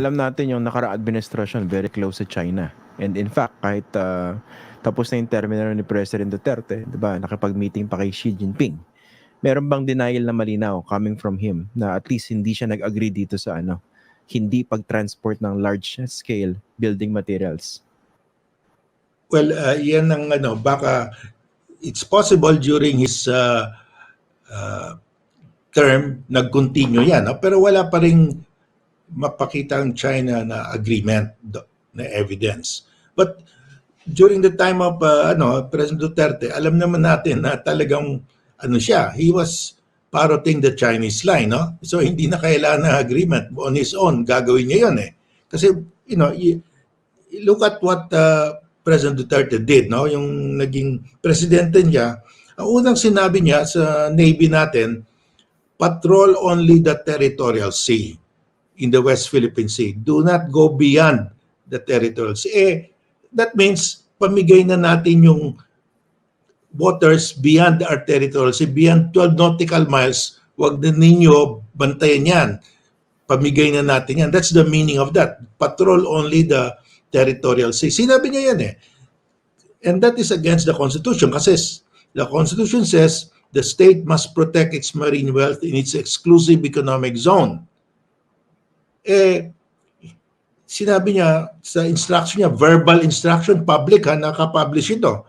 alam natin yung nakara administration very close sa China. And in fact, kahit ah, tapos na yung terminal ni President Duterte, 'di ba? Nakipag-meeting pa kay Xi Jinping. Meron bang denial na malinaw coming from him na at least hindi siya nag-agree dito sa ano, hindi pag-transport ng large scale building materials? Well, uh, yan ang ano, baka it's possible during his uh, uh, term nag-continue yan, no? pero wala pa ring mapakita ang China na agreement, na evidence. But during the time of uh, ano, President Duterte, alam naman natin na talagang ano siya, he was parroting the Chinese line, no? So hindi na kailangan ng agreement on his own, gagawin niya 'yon eh. Kasi you know, y- look at what uh, President Duterte did, no? Yung naging presidente niya, ang unang sinabi niya sa Navy natin, patrol only the territorial sea in the West Philippine Sea. Do not go beyond the territorial sea. Eh, that means pamigay na natin yung waters beyond our territorial sea, beyond 12 nautical miles, wag na ninyo bantayan yan. Pamigay na natin yan. That's the meaning of that. Patrol only the territorial sea. Sinabi niya yan eh. And that is against the Constitution kasi the Constitution says the state must protect its marine wealth in its exclusive economic zone. Eh, sinabi niya sa instruction niya, verbal instruction, public ha, nakapublish ito.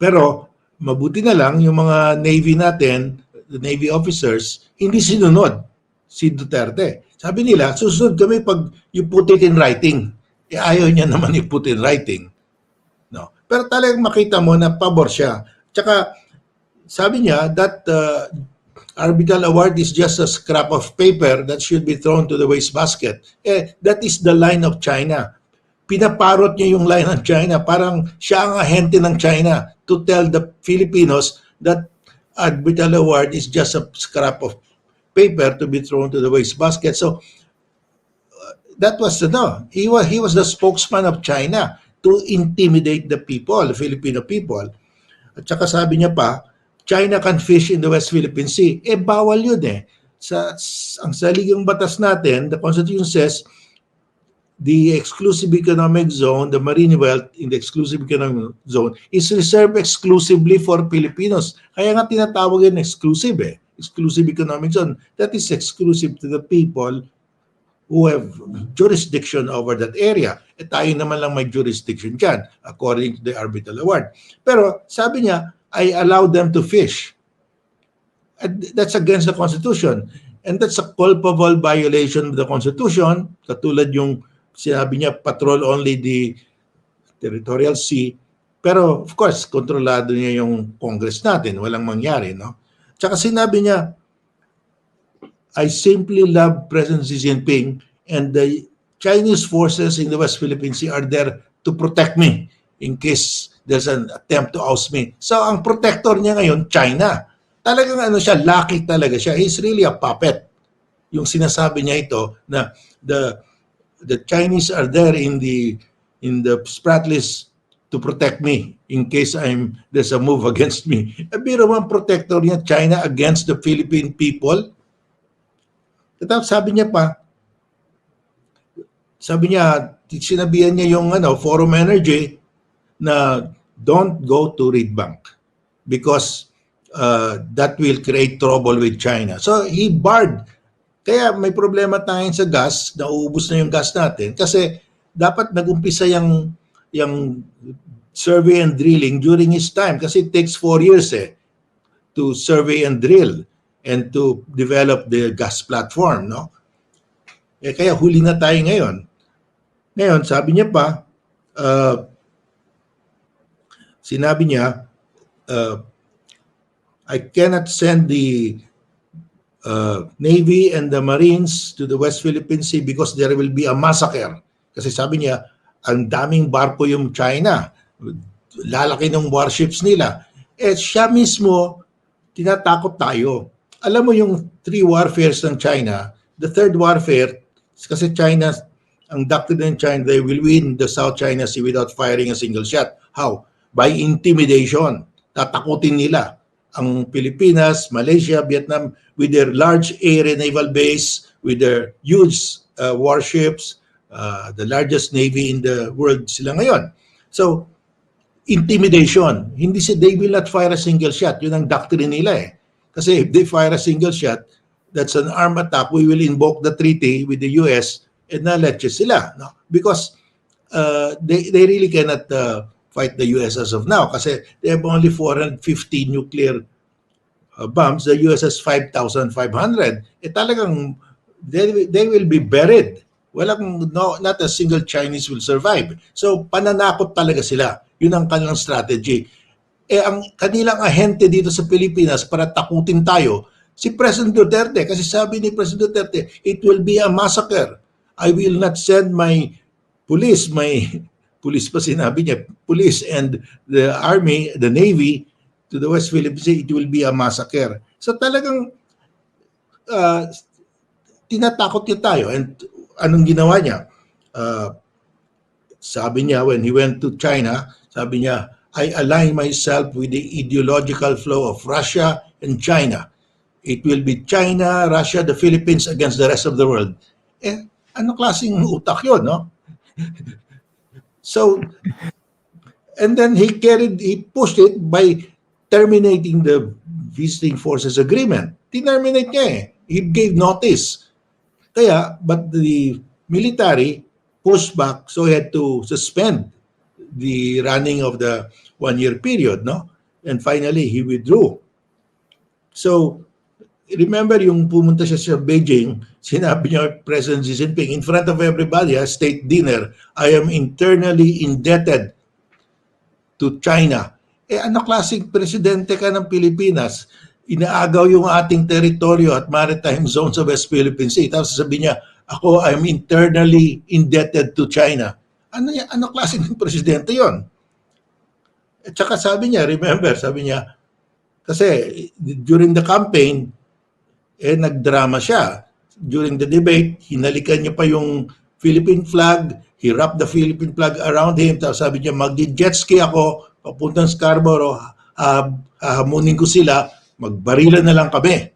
Pero mabuti na lang yung mga Navy natin, the Navy officers, hindi sinunod si Duterte. Sabi nila, susunod kami pag you put it in writing. Eh, ayaw niya naman i-put in writing. No. Pero talagang makita mo na pabor siya. Tsaka, sabi niya that uh, arbitral award is just a scrap of paper that should be thrown to the wastebasket. Eh, that is the line of China. Pinaparot niya yung line ng China. Parang siya ang ahente ng China to tell the Filipinos that arbitral award is just a scrap of paper to be thrown to the wastebasket. So, that was no he was he was the spokesman of China to intimidate the people the Filipino people at saka sabi niya pa China can fish in the West Philippine Sea. Eh bawal yun eh. Sa ang saligang batas natin the constitution says the exclusive economic zone the marine wealth in the exclusive economic zone is reserved exclusively for Filipinos. Kaya nga tinatawag yan exclusive eh. Exclusive economic zone. That is exclusive to the people who have jurisdiction over that area. Eh tayo naman lang may jurisdiction dyan according to the arbitral award. Pero sabi niya, I allow them to fish. And that's against the Constitution. And that's a culpable violation of the Constitution. Katulad yung sinabi niya, patrol only the territorial sea. Pero of course, kontrolado niya yung Congress natin. Walang mangyari, no? Tsaka sinabi niya, I simply love President Xi Jinping and the Chinese forces in the West Philippine Sea are there to protect me in case there's an attempt to oust me. So ang protector niya ngayon, China. Talagang ano siya, lucky talaga siya. He's really a puppet. Yung sinasabi niya ito na the the Chinese are there in the in the Spratlys to protect me in case I'm there's a move against me. Eh, biro man protector niya China against the Philippine people. Tapos sabi niya pa, sabi niya, sinabihan niya yung ano, Forum Energy na don't go to Reed Bank because uh, that will create trouble with China. So he barred. Kaya may problema tayo sa gas, nauubos na yung gas natin kasi dapat nagumpisa yung, yung survey and drilling during his time kasi it takes four years eh to survey and drill and to develop the gas platform, no? Eh, kaya huli na tayo ngayon. Ngayon, sabi niya pa, uh, sinabi niya, uh, I cannot send the uh, Navy and the Marines to the West Philippine Sea because there will be a massacre. Kasi sabi niya, ang daming barko yung China. Lalaki ng warships nila. Eh, siya mismo, tinatakot tayo. Alam mo yung three warfares ng China, the third warfare, kasi China, ang doctrine ng China, they will win the South China Sea without firing a single shot. How? By intimidation. Tatakutin nila. ang Pilipinas, Malaysia, Vietnam with their large air and naval base, with their huge uh, warships, uh, the largest navy in the world sila ngayon. So, intimidation. Hindi si they will not fire a single shot. Yun ang doctrine nila eh. Kasi if they fire a single shot, that's an armed attack. We will invoke the treaty with the US and naletche sila. No? Because uh, they, they really cannot uh, fight the US as of now kasi they have only 450 nuclear uh, bombs. The US has 5,500. Eh talagang they, they will be buried. Walang, no, not a single Chinese will survive. So pananakot talaga sila. Yun ang kanilang strategy. Eh ang kanilang ahente dito sa Pilipinas para takutin tayo, si President Duterte. Kasi sabi ni President Duterte, it will be a massacre. I will not send my police, my police pa sinabi niya, police and the army, the navy to the West Philippines, it will be a massacre. So talagang uh, tinatakot niya tayo. And anong ginawa niya? Uh, sabi niya when he went to China, sabi niya, I align myself with the ideological flow of Russia and China. It will be China, Russia, the Philippines against the rest of the world. Eh, ano klaseng utak yun, no? So, and then he carried, he pushed it by terminating the visiting forces agreement. Terminate niya eh. He gave notice. Kaya, but the military pushed back, so he had to suspend the running of the one-year period, no? And finally, he withdrew. So, remember yung pumunta siya sa Beijing, sinabi niya President Xi Jinping in front of everybody, a state dinner, I am internally indebted to China. Eh ano klaseng presidente ka ng Pilipinas? Inaagaw yung ating teritoryo at maritime zone sa West Philippine Sea. Tapos sabi niya, ako I'm internally indebted to China. Ano? Ano klaseng presidente yon? At saka sabi niya, remember, sabi niya, kasi during the campaign, eh nagdrama siya. During the debate, hinalikan niya pa yung Philippine flag, he wrapped the Philippine flag around him, tapos sabi niya, mag-jet ski ako, papuntang Scarborough, uh, hahamunin ko sila, magbarilan na lang kami.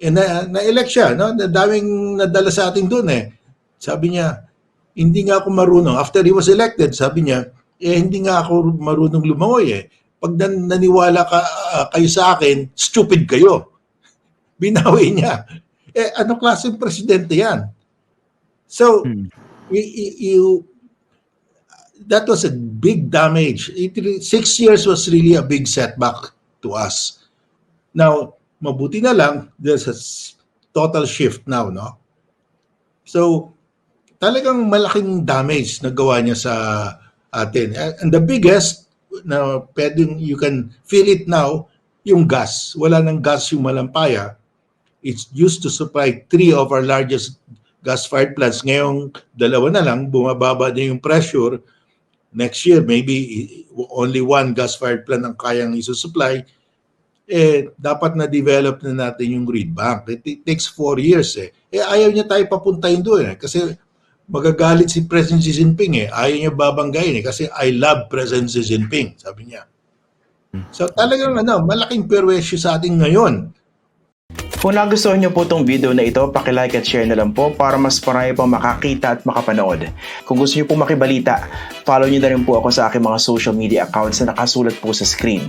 Eh, na, na-elect siya, no? Daming nadala sa atin doon eh. Sabi niya, hindi nga ako marunong. After he was elected, sabi niya, eh hindi nga ako marunong lumangoy eh. Pag nan- naniwala ka, ah, kayo sa akin, stupid kayo. Binawi niya. Eh ano klaseng presidente yan? So, Hmm. you, you- that was a big damage. It, six years was really a big setback to us. Now, mabuti na lang, there's a total shift now, no? So, talagang malaking damage na gawa niya sa atin. And the biggest, na pwedeng you can feel it now, yung gas. Wala nang gas yung malampaya. It's used to supply three of our largest gas-fired plants. Ngayong dalawa na lang, bumababa din yung pressure. Next year, maybe only one gas-fired plant ang kayang isusupply. Eh, dapat na-develop na natin yung grid bank. It, it takes four years eh. Eh, ayaw niya tayo papuntahin doon eh. Kasi magagalit si President Xi Jinping eh. Ayaw niya babanggayin eh. Kasi I love President Xi Jinping, sabi niya. So talagang ano, malaking perwesyo sa atin ngayon. Kung nagustuhan niyo po itong video na ito, pakilike at share na lang po para mas marami pang makakita at makapanood. Kung gusto niyo po makibalita, follow niyo na rin po ako sa aking mga social media accounts na nakasulat po sa screen.